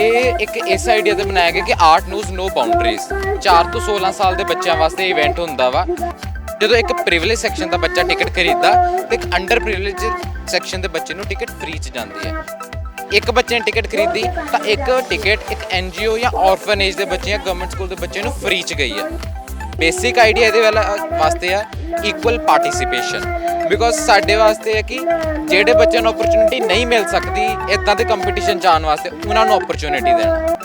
ਇਹ ਇੱਕ ਇਸ ਆਈਡੀਆ ਤੇ ਬਣਾਇਆ ਗਿਆ ਕਿ ਆਰਟ ਨੂਜ਼ ਨੋ ਬਾਉਂਡਰੀਜ਼ 4 ਤੋਂ 16 ਸਾਲ ਦੇ ਬੱਚਿਆਂ ਵਾਸਤੇ ਇਵੈਂਟ ਹੁੰਦਾ ਵਾ। ਜਦੋਂ ਇੱਕ ਪ੍ਰਿਵਿਲੇਜ ਸੈਕਸ਼ਨ ਦਾ ਬੱਚਾ ਟਿਕਟ ਖਰੀਦਦਾ, ਤੇ ਇੱਕ ਅੰਡਰ ਪ੍ਰਿਵਿਲੇਜ ਸੈਕਸ਼ਨ ਦੇ ਬੱਚੇ ਨੂੰ ਟਿਕਟ ਫ੍ਰੀ ਚ ਜਾਂਦੀ ਹੈ। ਇੱਕ ਬੱਚੇ ਨੇ ਟਿਕਟ ਖਰੀਦੀ, ਤਾਂ ਇੱਕ ਟਿਕਟ ਇੱਕ ਐਨਜੀਓ ਜਾਂ ਆਰਫਨੇਜ ਦੇ ਬੱਚੇ ਜਾਂ ਗਵਰਨਮੈਂਟ ਸਕੂਲ ਦੇ ਬੱਚੇ ਨੂੰ ਫ੍ਰੀ ਚ ਗਈ ਹੈ। ਬੇਸਿਕ ਆਈਡੀਆ ਇਹਦੇ ਵਾਲਾ ਵਾਸਤੇ ਆ ਇਕੁਅਲ ਪਾਰਟਿਸਿਪੇਸ਼ਨ ਬਿਕੋਜ਼ ਸਾਡੇ ਵਾਸਤੇ ਹੈ ਕਿ ਜਿਹੜੇ ਬੱਚਿਆਂ ਨੂੰ ਓਪਰਚੁਨਿਟੀ ਨਹੀਂ ਮਿਲ ਸਕਦੀ ਇਦਾਂ ਦੇ ਕੰਪੀਟੀਸ਼ਨ ਚ ਆਉਣ ਵਾਸਤੇ ਉਹਨਾਂ ਨੂੰ ਓਪਰਚੁਨਿਟੀ ਦੇਣਾ।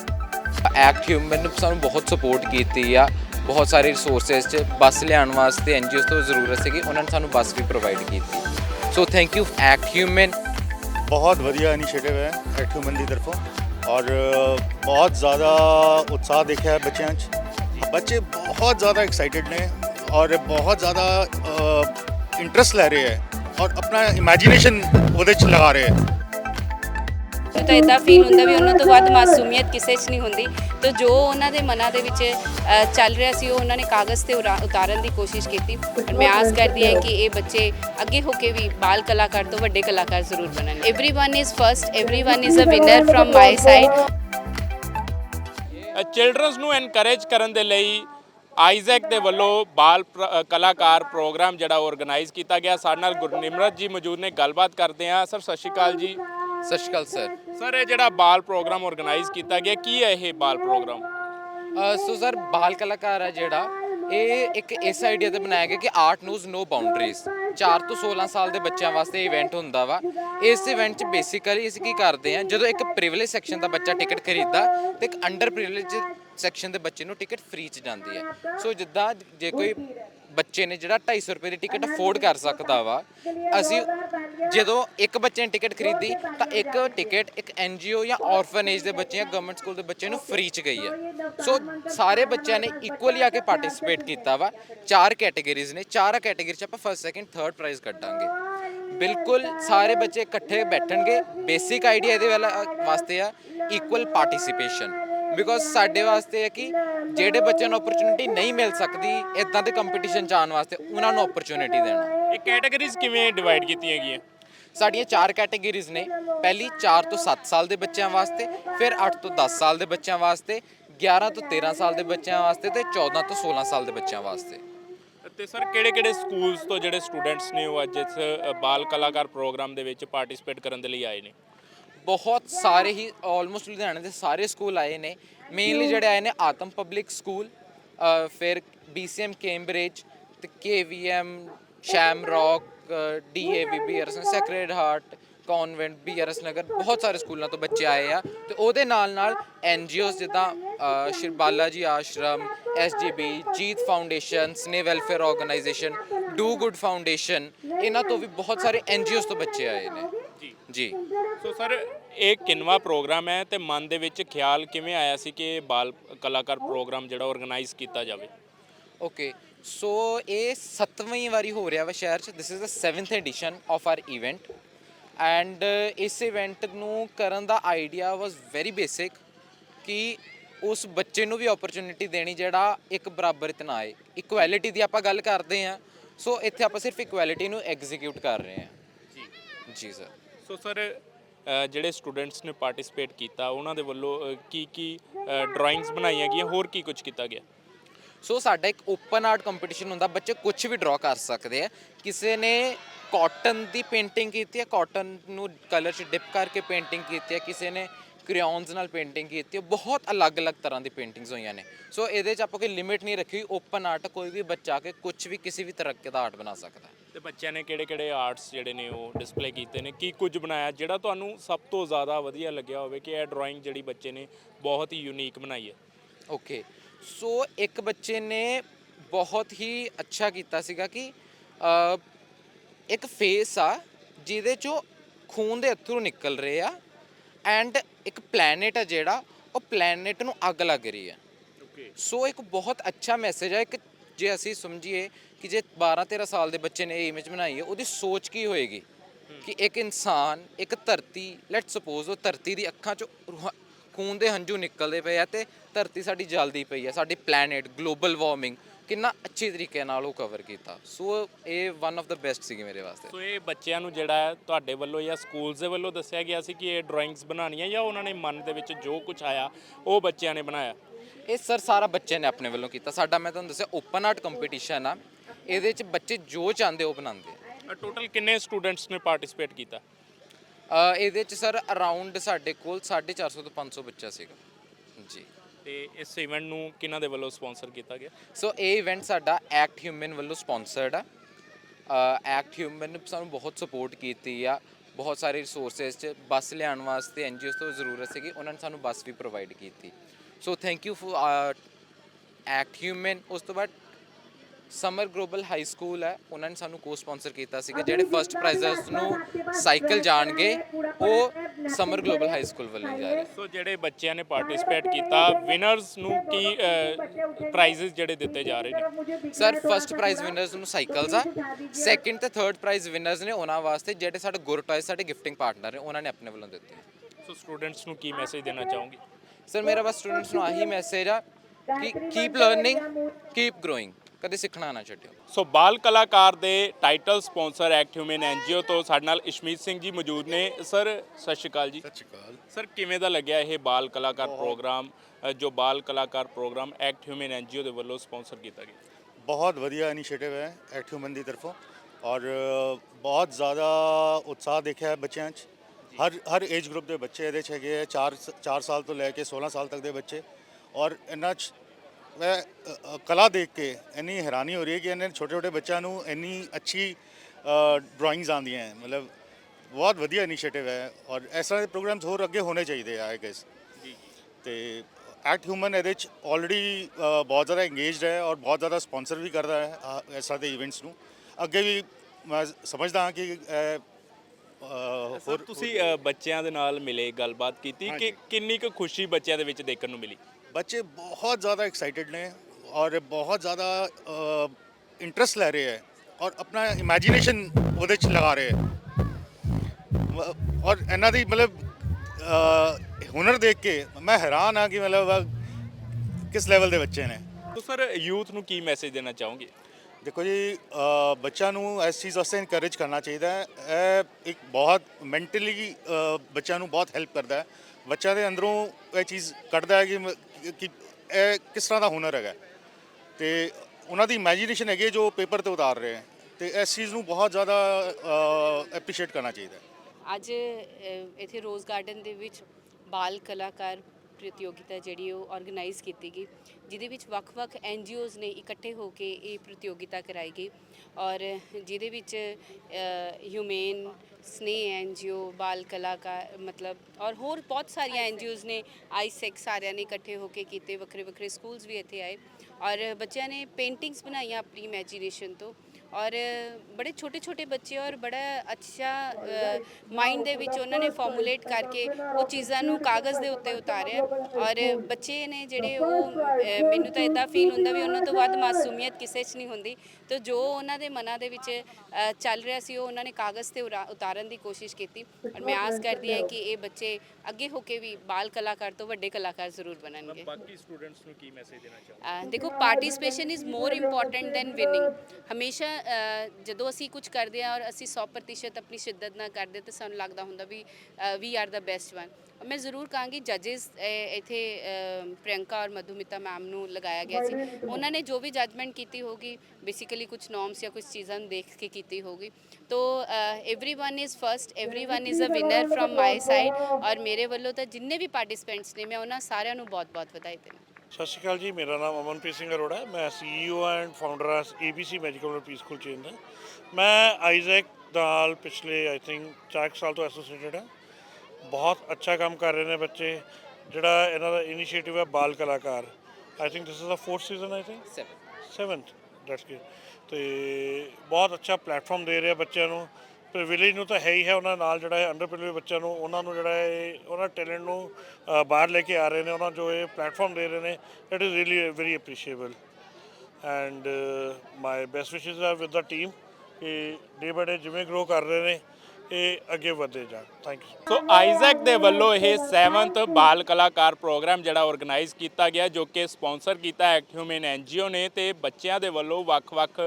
ਐਕਟ ਹਿਊਮਨ ਨੇ ਸਾਨੂੰ ਬਹੁਤ ਸਪੋਰਟ ਕੀਤੀ ਆ, ਬਹੁਤ ਸਾਰੇ ਰਿਸੋਰਸਸ ਚ ਬੱਸ ਲਿਆਉਣ ਵਾਸਤੇ ਐਨਜੀਓਸ ਤੋਂ ਜ਼ਰੂਰਤ ਸੀਗੀ, ਉਹਨਾਂ ਨੇ ਸਾਨੂੰ ਬੱਸ ਵੀ ਪ੍ਰੋਵਾਈਡ ਕੀਤੀ। So thank you Act Human ਬਹੁਤ ਵਧੀਆ ਇਨੀਸ਼ੀਏਟਿਵ ਹੈ ਐਕਟ ਹਿਊਮਨ ਦੀ ਤਰਫੋਂ। ਔਰ ਬਹੁਤ ਜ਼ਿਆਦਾ ਉਤਸ਼ਾਹ ਦੇਖਿਆ ਬੱਚਿਆਂ 'ਚ। ਬੱਚੇ ਬਹੁਤ ਜ਼ਿਆਦਾ ਐਕਸਾਈਟਿਡ ਨੇ ਔਰ ਬਹੁਤ ਜ਼ਿਆਦਾ ਇੰਟਰਸਟ ਲੈ ਰਹੇ ਹੈ ਔਰ ਆਪਣਾ ਇਮੇਜਿਨੇਸ਼ਨ ਉਹਦੇ 'ਚ ਲਗਾ ਰਹੇ ਹੈ ਮੈਨੂੰ ਤਾਂ ਇਦਾਂ ਫੀਲ ਹੁੰਦਾ ਵੀ ਉਹਨਾਂ ਤੋਂ ਵੱਧ ਮਾਸੂਮੀਅਤ ਕਿਸੇ 'ਚ ਨਹੀਂ ਹੁੰਦੀ ਤੇ ਜੋ ਉਹਨਾਂ ਦੇ ਮਨਾਂ ਦੇ ਵਿੱਚ ਅ, ਚੱਲ ਰਿਹਾ ਸੀ ਉਹ ਉਹਨਾਂ ਨੇ ਕਾਗਜ਼ ਤੇ ਉਰਾ- ਉਤਾਰਨ ਦੀ ਕੋਸ਼ਿਸ਼ ਕੀਤੀ ਔਰ ਮੈਂ ਆਸ ਕਰਦੀ ਹਾਂ ਕਿ ਇਹ ਬੱਚੇ ਅੱਗੇ ਹੋ ਕੇ ਵੀ ਬਾਲ ਕਲਾਕਾਰ ਤੋਂ ਵੱਡੇ ਕਲਾਕਾਰ ਜ਼ਰੂਰ ਬਣਨ everyone is first everyone is a winner from my side childrens ਨੂੰ ਐਨਕਰੇਜ ਕਰਨ ਦੇ ਲਈ ਆਈਜ਼ੈਕ ਦੇ ਵੱਲੋਂ ਬਾਲ ਕਲਾਕਾਰ ਪ੍ਰੋਗਰਾਮ ਜਿਹੜਾ ਆਰਗੇਨਾਈਜ਼ ਕੀਤਾ ਗਿਆ। ਸਾਡੇ ਨਾਲ ਗੁਰਨਿਮਰਤ ਜੀ ਮੌਜੂਦ ਨੇ ਗੱਲਬਾਤ ਕਰਦੇ ਆ ਸਰ ਸਤਿ ਸ਼੍ਰੀ ਅਕਾਲ ਜੀ। ਸਤਿ ਸ਼੍ਰੀ ਅਕਾਲ ਸਰ। ਸਰ ਇਹ ਜਿਹੜਾ ਬਾਲ ਪ੍ਰੋਗਰਾਮ ਆਰਗੇਨਾਈਜ਼ ਕੀਤਾ ਗਿਆ ਕੀ ਹੈ ਇਹ ਬਾਲ ਪ੍ਰੋਗਰਾਮ? ਸੋ ਸਰ ਬਾਲ ਕਲਾਕਾਰ ਹੈ ਜਿਹੜਾ ਇਹ ਇੱਕ ਇਸ ਆਈਡੀਆ ਤੇ ਬਣਾਇਆ ਗਿਆ ਕਿ ਆਰਟ ਨੂਜ਼ ਨੋ ਬਾਉਂਡਰੀਜ਼ 4 ਤੋਂ 16 ਸਾਲ ਦੇ ਬੱਚਿਆਂ ਵਾਸਤੇ ਇਵੈਂਟ ਹੁੰਦਾ ਵਾ। ਇਸ ਇਵੈਂਟ 'ਚ ਬੇਸਿਕਲੀ ਅਸੀਂ ਕੀ ਕਰਦੇ ਹਾਂ, ਜਦੋਂ ਇੱਕ ਪ੍ਰਿਵਿਲੇਜ ਸੈਕਸ਼ਨ ਦਾ ਬੱਚਾ ਟਿਕਟ ਖਰੀਦਦਾ, ਤੇ ਇੱਕ ਅੰਡਰ ਪ੍ਰਿਵਿਲੇਜ ਸੈਕਸ਼ਨ ਦੇ ਬੱਚੇ ਨੂੰ ਟਿਕਟ ਫ੍ਰੀ 'ਚ ਜਾਂਦੀ ਹੈ। ਸੋ ਜਿੱਦਾਂ ਜੇ ਕੋਈ ਬੱਚੇ ਨੇ ਜਿਹੜਾ 250 ਰੁਪਏ ਦੀ ਟਿਕਟ ਅਫੋਰਡ ਕਰ ਸਕਦਾ ਵਾ ਅਸੀਂ ਜਦੋਂ ਇੱਕ ਬੱਚੇ ਨੇ ਟਿਕਟ ਖਰੀਦੀ ਤਾਂ ਇੱਕ ਟਿਕਟ ਇੱਕ ਐਨਜੀਓ ਜਾਂ ਆਰਫਨੇਜ ਦੇ ਬੱਚੇ ਜਾਂ ਗਵਰਨਮੈਂਟ ਸਕੂਲ ਦੇ ਬੱਚੇ ਨੂੰ ਫ੍ਰੀ ਚ ਗਈ ਹੈ ਸੋ ਸਾਰੇ ਬੱਚਿਆਂ ਨੇ ਇਕੁਅਲੀ ਆ ਕੇ ਪਾਰਟਿਸਿਪੇਟ ਕੀਤਾ ਵਾ। ਚਾਰ ਕੈਟਾਗਰੀਜ਼ ਨੇ ਚਾਰਾਂ ਕੈਟਾਗਰੀ ਚ ਆਪਾਂ ਫਸਟ ਸੈਕਿੰਡ ਥਰਡ ਪ੍ਰਾਈਜ਼ ਕੱਢਾਂਗੇ। ਬਿਲਕੁਲ ਸਾਰੇ ਬੱਚੇ ਇਕੱਠੇ ਬੈਠਣਗੇ। ਬੇਸਿਕ ਆਈਡੀਆ ਇਹਦੇ ਵਾਲਾ ਵਾਸਤੇ ਆ ਇਕੁਅਲ ਪਾਰਟਿਸਿਪੇਸ਼ਨ ਬਿਕੋਜ਼ ਸਾਡੇ ਵਾਸਤੇ ਹੈ ਕਿ ਜਿਹੜੇ ਬੱਚਿਆਂ ਨੂੰ ਓਪਰਚੁਨਿਟੀ ਨਹੀਂ ਮਿਲ ਸਕਦੀ ਇਦਾਂ ਦੇ ਕੰਪੀਟੀਸ਼ਨ ਚ ਆਉਣ ਵਾਸਤੇ ਉਹਨਾਂ ਨੂੰ ਓਪਰਚੁਨਿਟੀ ਦੇਣਾ। ਇਹ ਕੈਟਾਗਰੀਜ਼ ਕਿਵੇਂ ਡਿਵਾਈਡ ਕੀਤੀਆਂ ਗਈਆਂ? ਸਾਡੀਆਂ ਚਾਰ ਕੈਟਾਗਰੀਜ਼ ਨੇ। ਪਹਿਲੀ 4 ਤੋਂ 7 ਸਾਲ ਦੇ ਬੱਚਿਆਂ ਵਾਸਤੇ ਫਿਰ 8 ਤੋਂ 10 ਸਾਲ ਦੇ ਬੱਚਿਆਂ ਵਾਸਤੇ 11 ਤੋਂ 13 ਸਾਲ ਦੇ ਬੱਚਿਆਂ ਵਾਸਤੇ ਤੇ 14 ਤੋਂ 16 ਸਾਲ ਦੇ ਬੱਚਿਆਂ ਵਾਸਤੇ। ਤੇ ਸਰ ਕਿਹੜੇ ਕਿਹੜੇ ਸਕੂਲਸ ਤੋਂ ਜਿਹੜੇ ਸਟੂਡੈਂਟਸ ਨੇ ਉਹ ਅੱਜ ਇਸ ਬਾਲ ਕਲਾਕਾਰ ਪ੍ਰੋਗਰਾਮ ਦੇ ਵਿੱਚ ਪਾਰਟਿਸਿਪੇਟ ਕਰਨ ਦੇ ਲਈ ਆਏ ਨੇ? ਬਹੁਤ ਸਾਰੇ ਹੀ ਆਲਮੋਸਟ ਲੁਧਿਆਣੇ ਦੇ ਸਾਰੇ ਸਕੂਲ ਆਏ ਨੇ। ਮੇਨਲੀ ਜਿਹੜੇ ਆਏ ਨੇ ਆਤਮ ਪਬਲਿਕ ਸਕੂਲ ਅ, ਫਿਰ BCM ਕੈਂਬਰਿਜ ਤੇ KVM Shamrock DAVB ਅਰਸਨ Sacred Heart Convent BRS Nagar ਬਹੁਤ ਸਾਰੇ ਸਕੂਲਾਂ ਤੋਂ ਬੱਚੇ ਆਏ ਆ। ਤੇ ਉਹਦੇ ਨਾਲ ਨਾਲ ਐਨਜੀਓਸ ਜਿੱਦਾਂ ਅ, Shri Bala ji Ashram SGB Jeet foundation ਸਨੇ welfare organisation do good foundation ਇਹਨਾਂ ਤੋਂ ਵੀ ਬਹੁਤ ਸਾਰੇ ਐਨਜੀਓਸ ਤੋਂ ਬੱਚੇ ਆਏ ਨੇ। ਜੀ। ਜੀ। ਸੋ ਸਰ ਇਹ ਕਿੰਨਵਾ ਪ੍ਰੋਗਰਾਮ ਹੈ ਤੇ ਮਨ ਦੇ ਵਿੱਚ ਖਿਆਲ ਕਿਵੇਂ ਆਇਆ ਸੀ ਕਿ ਇਹ ਬਾਲ ਕਲਾਕਾਰ ਪ੍ਰੋਗਰਾਮ ਜਿਹੜਾ ਆਰਗੇਨਾਈਜ਼ ਕੀਤਾ ਜਾਵੇ? ਓਕੇ ਸੋ ਇਹ ਸੱਤਵੀਂ ਵਾਰੀ ਹੋ ਰਿਹਾ ਵਾ ਸ਼ਹਿਰ ਚ। This is the 7th edition of our event and ਇਸ ਇਵੈਂਟ ਨੂੰ ਕਰਨ ਦਾ ਆਈਡੀਆ ਵਾਸ ਵੈਰੀ ਬੇਸਿਕ ਕਿ ਉਸ ਬੱਚੇ ਨੂੰ ਵੀ ਓਪਰਚੁਨਿਟੀ ਦੇਣੀ ਜਿਹੜਾ ਇੱਕ ਬਰਾਬਰ ਨਾ ਆਏ ਇਕੁਐਲਿਟੀ ਦੀ ਆਪਾਂ ਗੱਲ ਕਰਦੇ ਆ ਸੋ ਇੱਥੇ ਆਪਾਂ ਸਿਰਫ ਇਕੁਐਲਿਟੀ ਨੂੰ ਐਗਜ਼ੀਕਿਊਟ ਕਰ ਰਹੇ ਹਾਂ। ਜੀ। ਜੀ ਸਰ ਸੋ ਸਰ ਜਿਹੜੇ ਸਟੂਡੈਂਟਸ ਨੇ ਪਾਰਟਿਸਿਪੇਟ ਕੀਤਾ ਉਹਨਾਂ ਦੇ ਵੱਲੋਂ ਅ, ਕੀ ਕੀ ਡਰਾਇੰਗਸ ਬਣਾਈਆਂ ਗਈਆਂ? ਹੋਰ ਕੀ ਕੁਝ ਕੀਤਾ ਗਿਆ? ਸੋ ਸਾਡਾ ਇੱਕ ਓਪਨ ਆਰਟ ਕੰਪੀਟੀਸ਼ਨ ਹੁੰਦਾ। ਬੱਚੇ ਕੁਝ ਵੀ ਡਰਾ ਕਰ ਸਕਦੇ ਆ। ਕਿਸੇ ਨੇ ਕਾਟਨ ਦੀ ਪੇਂਟਿੰਗ ਕੀਤੀ ਹੈ ਕਾਟਨ ਨੂੰ ਕਲਰ 'ਚ ਡਿਪ ਕਰਕੇ ਪੇਂਟਿੰਗ ਕੀਤੀ ਹੈ ਕਿਸੇ ਨੇ ਕ੍ਰੇਯੋਨਸ ਨਾਲ ਪੇਂਟਿੰਗ ਕੀਤੀ ਹੈ ਬਹੁਤ ਅਲੱਗ-ਅਲੱਗ ਤਰ੍ਹਾਂ ਦੀ ਪੇਂਟਿੰਗਸ ਹੋਈਆਂ ਨੇ। ਸੋ ਇਹਦੇ 'ਚ ਆਪਾਂ ਕੋਈ ਲਿਮਿਟ ਨਹੀਂ ਰੱਖੀ ਓਪਨ ਆਰਟ ਕੋਈ ਵੀ ਬੱਚਾ ਕੇ ਕੁਝ ਵੀ ਕਿਸੇ ਵੀ ਤਰ੍ਹਾਂ ਦਾ ਆਰਟ ਬਣਾ ਸਕਦਾ। ਹੈ ਤੇ ਬੱਚਿਆਂ ਨੇ ਕਿਹੜੇ ਕਿਹੜੇ ਆਰਟਸ ਜਿਹੜੇ ਨੇ ਉਹ ਡਿਸਪਲੇ ਕੀਤੇ ਨੇ? ਕੀ ਕੁਝ ਬਣਾਇਆ ਜਿਹੜਾ ਤੁਹਾਨੂੰ ਸਭ ਤੋਂ ਜ਼ਿਆਦਾ ਵਧੀਆ ਲੱਗਿਆ ਹੋਵੇ ਕਿ ਇਹ ਡਰਾਇੰਗ ਜਿਹੜੀ ਬੱਚੇ ਨੇ ਬਹੁਤ ਹੀ ਯੂਨੀਕ ਬਣਾਈ ਹੈ? ਓਕੇ ਸੋ ਇੱਕ ਬੱਚੇ ਨੇ ਬਹੁਤ ਹੀ ਅੱਛਾ ਕੀਤਾ ਸੀਗਾ ਕਿ ਇੱਕ ਫੇਸ ਆ ਜਿਹਦੇ ਚੋਂ ਖੂਨ ਦੇ ਅਥਰੂ ਨਿਕਲ ਰਹੇ ਆ ਐਂਡ ਇੱਕ ਪਲੈਨਟ ਆ ਜਿਹੜਾ ਉਹ ਪਲੈਨਟ ਨੂੰ ਅੱਗ ਲੱਗ ਰਹੀ ਹੈ। ਸੋ ਇੱਕ ਬਹੁਤ ਅੱਛਾ ਮੈਸੇਜ ਹੈ ਇੱਕ ਜੇ ਅਸੀਂ ਸਮਝੀਏ ਕਿ ਜੇ 12 13 ਸਾਲ ਦੇ ਬੱਚੇ ਨੇ ਇਹ ਇਮੇਜ ਬਣਾਈ ਹੈ ਉਹਦੀ ਸੋਚ ਕੀ ਹੋਏਗੀ? ਕਿ ਇੱਕ ਇਨਸਾਨ ਇੱਕ ਧਰਤੀ ਲੈਟ ਸਪੋਜ਼ ਉਹ ਧਰਤੀ ਦੀ ਅੱਖਾਂ ਚੋਂ ਖੂਨ ਦੇ ਹੰਝੂ ਨਿਕਲਦੇ ਪਏ ਆ ਤੇ ਧਰਤੀ ਸਾਡੀ ਜਲਦੀ ਪਈ ਆ ਸਾਡੀ ਪਲੈਨਟ ਗਲੋਬਲ ਵਾਰਮਿੰਗ ਕਿੰਨਾ ਅੱਛੇ ਤਰੀਕੇ ਨਾਲ ਉਹ ਕਵਰ ਕੀਤਾ। ਸੋ ਇਹ ਵਨ ਆਫ ਦਾ ਬੈਸਟ ਸੀਗੀ ਮੇਰੇ ਵਾਸਤੇ। ਸੋ ਇਹ ਬੱਚਿਆਂ ਨੂੰ ਜਿਹੜਾ ਹੈ ਤੁਹਾਡੇ ਵੱਲੋਂ ਜਾਂ ਸਕੂਲਸ ਦੇ ਵੱਲੋਂ ਦੱਸਿਆ ਗਿਆ ਸੀ ਕਿ ਇਹ ਡਰਾਇੰਗਸ ਬਣਾਉਣੀਆਂ ਜਾਂ ਉਹਨਾਂ ਨੇ ਮਨ ਦੇ ਵਿੱਚ ਜੋ ਕੁਝ ਆਇਆ ਉਹ ਬੱਚਿਆਂ ਨੇ ਬਣਾਇਆ? ਇਹ ਸਰ ਸਾਰਾ ਬੱਚੇ ਨੇ ਆਪਣੇ ਵੱਲੋਂ ਕੀਤਾ। ਸਾਡਾ ਮੈਂ ਤੁਹਾਨੂੰ ਦੱਸਿਆ ਓਪਨ ਆਰਟ ਕੰਪੀਟੀਸ਼ਨ ਆ। ਇਹਦੇ ਵਿੱਚ ਬੱਚੇ ਜੋ ਚਾਹੁੰਦੇ ਉਹ ਬਣਾਉਂਦੇ ਆ। ਟੋਟਲ ਕਿੰਨੇ ਸਟੂਡੈਂਟਸ ਨੇ ਪਾਰਟਿਸਿਪੇਟ ਕੀਤਾ? ਅ, ਇਹਦੇ ਚ ਸਰ ਅਰਾਊਂਡ ਸਾਡੇ ਕੋਲ 450 ਤੋਂ 500 ਬੱਚਾ ਸੀਗਾ। ਜੀ। ਤੇ ਇਸ ਇਵੈਂਟ ਨੂੰ ਕਿਹਨਾਂ ਦੇ ਵੱਲੋਂ ਸਪਾਂਸਰ ਕੀਤਾ ਗਿਆ? ਸੋ ਇਹ ਇਵੈਂਟ ਸਾਡਾ ਐਕਟ ਹਿਊਮਨ ਵੱਲੋਂ ਸਪਾਂਸਰਡ ਆ। ਐਕਟ ਹਿਊਮਨ ਨੇ ਸਾਨੂੰ ਬਹੁਤ ਸਪੋਰਟ ਕੀਤੀ ਆ। ਬਹੁਤ ਸਾਰੇ ਰਿਸੋਰਸਸ ਚ ਬੱਸ ਲਿਆਉਣ ਵਾਸਤੇ ਐਨਜੀਓਸ ਤੋਂ ਜ਼ਰੂਰਤ ਸੀਗੀ, ਉਹਨਾਂ ਨੇ ਸਾਨੂੰ ਬੱਸ ਵੀ ਪ੍ਰੋਵਾਈਡ ਕੀਤੀ। So thank you for Act Human ਉਸ ਤੋਂ ਬਾਅਦ ਸਮਰ ਗਲੋਬਲ ਹਾਈ ਸਕੂਲ ਹੈ। ਉਹਨਾਂ ਨੇ ਸਾਨੂੰ ਕੋ ਸਪਾਂਸਰ ਕੀਤਾ ਸੀਗਾ। ਜਿਹੜੇ ਫਰਸਟ ਪ੍ਰਾਈਜ਼ਰਸ ਨੂੰ ਸਾਈਕਲ ਜਾਣਗੇ ਉਹ ਸਮਰ ਗਲੋਬਲ ਹਾਈ ਸਕੂਲ ਵੱਲੋਂ ਜਾ ਰਹੇ ਸੋ ਜਿਹੜੇ ਬੱਚਿਆਂ ਨੇ ਪਾਰਟਿਸਿਪੇਟ ਕੀਤਾ ਵਿਨਰਸ ਨੂੰ ਕੀ ਪ੍ਰਾਈਜ਼ਸ ਜਿਹੜੇ ਦਿੱਤੇ ਜਾ ਰਹੇ ਨੇ? ਸਰ ਫਰਸਟ ਪ੍ਰਾਈਜ਼ ਵਿਨਰਸ ਨੂੰ ਸਾਈਕਲਸ ਆ। ਸੈਕਿੰਡ ਤੇ ਥਰਡ ਪ੍ਰਾਈਜ਼ ਵਿਨਰਸ ਨੇ ਉਹਨਾਂ ਵਾਸਤੇ ਜਿਹੜੇ ਸਾਡੇ ਗੁਰ ਟਾਇਸ ਸਾਡੇ ਗਿਫਟਿੰਗ ਪਾਰਟਨਰ ਨੇ ਉਹਨਾਂ ਨੇ ਆਪਣੇ ਵੱਲੋਂ ਦਿੱਤੇ ਸੋ ਸਟੂਡੈਂਟਸ ਨੂੰ ਕੀ ਮੈਸੇਜ ਦੇਣਾ ਚਾਹੋਗੇ? ਸਰ ਮੇਰਾ ਬਸ ਸਟੂਡੈਂਟਸ ਨੂੰ ਆਹੀ ਮੈਸੇਜ ਆ ਕਿ ਕੀਪ ਲਰਨਿੰਗ ਕੀਪ ਗਰੋਇੰਗ ਕਦੇ ਸਿੱਖਣਾ ਨਾ ਛੱਡਿਓ। ਸੋ ਬਾਲ ਕਲਾਕਾਰ ਦੇ title sponsor Act Human NGO ਤੋਂ ਸਾਡੇ ਨਾਲ ਇਸ਼ਮੀਤ ਸਿੰਘ ਜੀ ਮੌਜੂਦ ਨੇ। ਸਰ ਸਤਿ ਸ਼੍ਰੀ ਅਕਾਲ ਜੀ। ਸਤਿ ਸ਼੍ਰੀ ਅਕਾਲ। ਸਰ ਕਿਵੇਂ ਦਾ ਲੱਗਿਆ ਇਹ ਬਾਲ ਕਲਾਕਾਰ ਪ੍ਰੋਗਰਾਮ ਜੋ ਬਾਲ ਕਲਾਕਾਰ ਪ੍ਰੋਗਰਾਮ ਐਕਟ ਹਿਊਮਨ ਐਨਜੀਓ ਦੇ ਵੱਲੋਂ ਸਪਾਂਸਰ ਕੀਤਾ ਗਿਆ? ਬਹੁਤ ਵਧੀਆ ਇਨੀਸ਼ੀਏਟਿਵ ਹੈ ਐਕਟ ਹਿਊਮਨ ਦੀ ਤਰਫੋਂ ਔਰ ਬਹੁਤ ਜ਼ਿਆਦਾ ਉਤਸ਼ਾਹ ਦੇਖਿਆ ਹੈ ਬੱਚਿਆਂ 'ਚ। ਹਰ ਹਰ ਏਜ ਗਰੁੱਪ ਦੇ ਬੱਚੇ ਇਹਦੇ 'ਚ ਹੈਗੇ ਆ 4 4 ਸਾਲ ਤੋਂ ਲੈ ਕੇ 16 ਸਾਲ ਤੱਕ ਦੇ ਬੱਚੇ ਔਰ ਇਹਨਾਂ 'ਚ ਮੈਂ ਕਲਾ ਦੇਖ ਕੇ ਇੰਨੀ ਹੈਰਾਨੀ ਹੋ ਰਹੀ ਹੈ ਕਿ ਇਹਨਾਂ ਛੋਟੇ ਛੋਟੇ ਬੱਚਿਆਂ ਨੂੰ ਇੰਨੀ ਅੱਛੀ ਡਰਾਇੰਗਸ ਆਉਂਦੀਆਂ ਹੈ। ਮਤਲਬ ਬਹੁਤ ਵਧੀਆ ਇਨੀਸ਼ੀਏਟਿਵ ਹੈ ਔਰ ਇਸ ਤਰ੍ਹਾਂ ਦੇ ਪ੍ਰੋਗਰਾਮਸ ਹੋਰ ਅੱਗੇ ਹੋਣੇ ਚਾਹੀਦੇ ਆ ਆਈ ਗੈਸ ਤੇ ਐਕਟ ਹਿਊਮਨ ਇਹਦੇ ਚ ਆਲਰੇਡੀ ਬਹੁਤ ਜ਼ਿਆਦਾ ਇੰਗੇਜਡ ਹੈ ਔਰ ਬਹੁਤ ਜ਼ਿਆਦਾ ਸਪਾਂਸਰ ਵੀ ਕਰਦਾ ਹੈ ਇਸ ਤਰ੍ਹਾਂ ਦੇ ਇਵੈਂਟਸ ਨੂੰ। ਅੱਗੇ ਵੀ ਮੈਂ ਸਮਝਦਾ ਹਾਂ ਕਿ ਸਰ ਤੁਸੀਂ ਬੱਚਿਆਂ ਦੇ ਨਾਲ ਮਿਲੇ ਗੱਲਬਾਤ ਕੀਤੀ ਕਿ ਕਿੰਨੀ ਕੁ ਖੁਸ਼ੀ ਬੱਚਿਆਂ ਦੇ ਵਿੱਚ ਦੇਖਣ ਨੂੰ ਮਿਲੀ? ਬੱਚੇ ਬਹੁਤ ਜ਼ਿਆਦਾ ਐਕਸਾਈਟਿਡ ਨੇ ਔਰ ਬਹੁਤ ਜ਼ਿਆਦਾ ਇੰਟਰਸਟ ਲੈ ਰਹੇ ਹੈ ਔਰ ਆਪਣਾ ਇਮੇਜਿਨੇਸ਼ਨ ਉਹਦੇ ਚ ਲਗਾ ਰਹੇ ਹੈ ਔਰ ਇਹਨਾਂ ਦੀ ਮਤਲਬ ਹੁਨਰ ਦੇਖ ਕੇ ਮੈਂ ਹੈਰਾਨ ਹਾਂ ਕਿ ਮਤਲਬ ਕਿਸ ਲੈਵਲ ਦੇ ਬੱਚੇ ਨੇ ਸੋ ਸਰ ਯੂਥ ਨੂੰ ਕੀ ਮੈਸੇਜ ਦੇਣਾ ਚਾਹੋਗੇ ਦੇਖੋ ਜੀ ਅ, ਬੱਚਿਆਂ ਨੂੰ ਇਸ ਚੀਜ਼ ਵਾਸਤੇ ਇਨਕਰੇਜ ਕਰਨਾ ਚਾਹੀਦਾ ਹੈ ਇਹ ਇੱਕ ਬਹੁਤ ਮੈਂਟਲੀ ਬੱਚਿਆਂ ਨੂੰ ਬਹੁਤ ਹੈਲਪ ਕਰਦਾ ਹੈ ਬੱਚਿਆਂ ਦੇ ਅੰਦਰੋਂ ਇਹ ਚੀਜ਼ ਕੱਢਦਾ ਹੈ ਕਿ ਕਿ ਇਹ ਕਿਸ ਤਰ੍ਹਾਂ ਦਾ ਹੁਨਰ ਹੈਗਾ? ਤੇ ਉਹਨਾਂ ਦੀ ਇਮੇਜਿਨੇਸ਼ਨ ਹੈਗੀ ਹੈ ਜੋ ਪੇਪਰ ਤੇ ਉਤਾਰ ਰਹੇ ਹੈ। ਤੇ ਇਸ ਚੀਜ਼ ਨੂੰ ਬਹੁਤ ਜ਼ਿਆਦਾ ਐਪਰੀਸ਼ੀਏਟ ਕਰਨਾ ਚਾਹੀਦਾ ਅੱਜ ਇੱਥੇ ਰੋਜ਼ ਗਾਰਡਨ ਦੇ ਵਿੱਚ ਬਾਲ ਕਲਾਕਾਰ ਪ੍ਰਤੀਯੋਗਿਤਾ ਜਿਹੜੀ ਉਹ ਆਰਗੇਨਾਈਜ਼ ਕੀਤੀ ਗਈ। ਜਿਹਦੇ ਵਿੱਚ ਵੱਖ-ਵੱਖ ਐਨਜੀਓਜ਼ ਨੇ ਇਕੱਠੇ ਹੋ ਕੇ ਇਹ ਪ੍ਰਤੀਯੋਗਿਤਾ ਕਰਾਈ ਗਈ ਔਰ ਜਿਹਦੇ ਵਿੱਚ ਹਿਊਮਨ ਸਨੇਹ ਐਨਜੀਓ ਬਾਲ ਕਲਾਕਾਰ ਮਤਲਬ ਔਰ ਹੋਰ ਬਹੁਤ ਸਾਰੀਆਂ ਐਨਜੀਓਜ਼ ਨੇ ਆਈਸੈਕ ਸਾਰਿਆਂ ਨੇ ਇਕੱਠੇ ਹੋ ਕੇ ਕੀਤੇ ਵੱਖਰੇ ਵੱਖਰੇ ਸਕੂਲਸ ਵੀ ਇੱਥੇ ਆਏ ਔਰ ਬੱਚਿਆਂ ਨੇ ਪੇਂਟਿੰਗਸ ਬਣਾਈਆਂ ਆਪਣੀ ਇਮੇਜਿਨੇਸ਼ਨ ਤੋਂ। ਔਰ ਬੜੇ ਛੋਟੇ ਛੋਟੇ ਬੱਚੇ ਔਰ ਬੜਾ ਅੱਛਾ ਮਾਈਂਡ ਦੇ ਵਿੱਚ ਉਹਨਾਂ ਨੇ ਫਾਰਮੂਲੇਟ ਕਰਕੇ ਉਹ ਚੀਜ਼ਾਂ ਨੂੰ ਕਾਗਜ਼ ਦੇ ਉੱਤੇ ਉਤਾਰਿਆ। ਔਰ ਬੱਚੇ ਨੇ ਜਿਹੜੇ ਉਹ ਮੈਨੂੰ ਤਾਂ ਇਦਾਂ ਫੀਲ ਹੁੰਦਾ ਵੀ ਉਹਨਾਂ ਤੋਂ ਵੱਧ ਮਾਸੂਮੀਅਤ ਕਿਸੇ 'ਚ ਨਹੀਂ ਹੁੰਦੀ। ਤੇ ਜੋ ਉਹਨਾਂ ਦੇ ਮਨਾਂ ਦੇ ਵਿੱਚ ਚੱਲ ਰਿਹਾ ਸੀ, ਉਹ ਉਹਨਾਂ ਨੇ ਕਾਗਜ਼ ਤੇ ਉਰਾ- ਉਤਾਰਨ ਦੀ ਕੋਸ਼ਿਸ਼ ਕੀਤੀ। ਔਰ ਮੈਂ ਆਸ ਕਰਦੀ ਹਾਂ ਕਿ ਇਹ ਬੱਚੇ ਅੱਗੇ ਹੋ ਕੇ ਵੀ ਬਾਲ ਕਲਾਕਾਰ ਤੋਂ ਵੱਡੇ ਕਲਾਕਾਰ ਜ਼ਰੂਰ ਬਣਨਗੇ। ਬਾਕੀ ਸਟੂਡੈਂਟਸ ਨੂੰ ਕੀ ਮੈਸੇਜ ਦੇਣਾ ਅਹ ਦੇਖੋ participation is more important than winning ਹਮੇਸ਼ਾ ਜਦੋਂ ਅਸੀਂ ਕੁਝ ਕਰਦੇ ਹਾਂ ਔਰ ਅਸੀਂ 100% ਆਪਣੀ ਸ਼ਿੱਦਤ ਨਾਲ ਕਰਦੇ ਤਾਂ ਸਾਨੂੰ ਲੱਗਦਾ ਹੁੰਦਾ ਵੀ we are the best one ਮੈਂ ਜ਼ਰੂਰ ਕਹਾਂਗੀ ਜੱਜਸ ਇੱਥੇ ਅਹ, ਪ੍ਰਿਯੰਕਾ ਔਰ ਮਧੂਮਿਤਾ ਮੈਮ ਨੂੰ ਲਗਾਇਆ ਗਿਆ ਸੀ ਉਹਨਾਂ ਨੇ ਜੋ ਵੀ ਜਜਮੈਂਟ ਕੀਤੀ ਹੋਗੀ ਬੇਸਿਕਲੀ ਕੁਝ ਨੋਰਮਸ ਜਾਂ ਕੁਝ ਚੀਜ਼ਾਂ ਨੂੰ ਦੇਖ ਕੇ ਕੀਤੀ ਹੋਗੀ ਤੋ everyone is first everyone is a winner from my side ਔਰ ਮੇਰੇ ਵੱਲੋਂ ਤਾਂ ਜਿੰਨੇ ਵੀ ਪਾਰਟਿਸਪੈਂਟਸ ਨੇ ਮੈਂ ਉਹਨਾਂ ਸਾਰਿਆਂ ਨੂੰ ਬਹੁਤ-ਬਹੁਤ ਵਧਾਈ ਦਿੰਦੀ ਸਤਿ ਸ਼੍ਰੀ ਅਕਾਲ ਜੀ ਮੇਰਾ ਨਾਮ ਅਮਨਪ੍ਰੀਤ ਸਿੰਘ ਅਰੋੜਾ ਹੈ ਮੈਂ ਸੀਈਓ ਐਂਡ ਫਾਊਂਡਰ ਹਾਂ ABC medical P school chain ਦਾ ਮੈਂ ਆਈਜ਼ੈਕ ਨਾਲ ਪਿਛਲੇ ਆਈ ਥਿੰਕ 4 ਸਾਲ ਤੋਂ ਐਸੋਸੀਏਟਡ ਹਾਂ ਬਹੁਤ ਅੱਛਾ ਕੰਮ ਕਰ ਰਹੇ ਨੇ ਬੱਚੇ। ਜਿਹੜਾ ਇਹਨਾਂ ਦਾ ਇਨੀਸ਼ੀਏਟਿਵ ਹੈ ਬਾਲ ਕਲਾਕਾਰ। I think this is the fourth season I think 7th that's good ਤੇ ਬਹੁਤ ਅੱਛਾ ਪਲੇਟਫਾਰਮ ਦੇ ਰਿਹਾ ਬੱਚਿਆਂ ਨੂੰ। ਪ੍ਰਿਵਿਲੇਜ ਨੂੰ ਤਾਂ ਹੈ ਹੀ ਹੈ ਉਹਨਾਂ ਨਾਲ ਜਿਹੜਾ ਹੈ ਅੰਡਰ ਪ੍ਰਿਵਿਲੇਜ ਬੱਚਿਆਂ ਨੂੰ। ਉਹਨਾਂ ਨੂੰ ਜਿਹੜਾ ਹੈ ਉਹਨਾਂ ਟੈਲੈਂਟ ਨੂੰ ਅ, ਬਾਹਰ ਲੈ ਕੇ ਆ ਰਹੇ ਨੇ। ਉਹਨਾਂ ਜੋ ਇਹ ਪਲੇਟਫਾਰਮ ਦੇ ਰਹੇ ਨੇ it is really very appreciable and my best wishes are with the team ਕਿ ਡੇ ਬਾਏ ਡੇ ਜਿਵੇਂ ਗਰੋ ਕਰ ਰਹੇ ਨੇ ਇਹ ਅੱਗੇ ਵਧੇ ਜਾਣ ਥੈਂਕ ਯੂ ਸੋ ਆਈਜ਼ੈਕ ਦੇ ਵੱਲੋਂ ਇਹ 7th ਬਾਲ ਕਲਾਕਾਰ ਪ੍ਰੋਗਰਾਮ ਜਿਹੜਾ ਆਰਗੇਨਾਈਜ਼ ਕੀਤਾ ਗਿਆ, ਜੋ ਕਿ ਸਪਾਂਸਰ ਕੀਤਾ ਐਕਟ ਹਿਊਮਨ ਐਨਜੀਓ ਨੇ ਤੇ ਬੱਚਿਆਂ ਦੇ ਵੱਲੋਂ ਵੱਖ-ਵੱਖ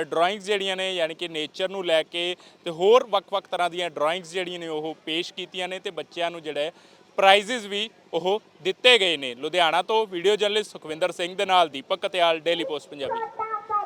ਡਰਾਇੰਗਸ ਜਿਹੜੀਆਂ ਨੇ, ਯਾਨੀ ਕਿ ਨੇਚਰ ਨੂੰ ਲੈ ਕੇ ਤੇ ਹੋਰ ਵੱਖ-ਵੱਖ ਤਰ੍ਹਾਂ ਦੀਆਂ ਡਰਾਇੰਗਸ ਜਿਹੜੀਆਂ ਨੇ ਉਹ ਪੇਸ਼ ਕੀਤੀਆਂ ਨੇ ਤੇ ਬੱਚਿਆਂ ਨੂੰ ਜਿਹੜਾ ਪ੍ਰਾਈਜ਼ਸ ਵੀ ਉਹ ਦਿੱਤੇ ਗਏ ਨੇ। ਲੁਧਿਆਣਾ ਤੋਂ ਵੀਡੀਓ ਜਰਨਲਿਸਟ ਸੁਖਵਿੰਦਰ ਸਿੰਘ ਦੇ ਨਾਲ ਦੀਪਕ ਕਤਿਆਲ ਡੇਲੀ ਪੋਸਟ ਪੰਜਾਬੀ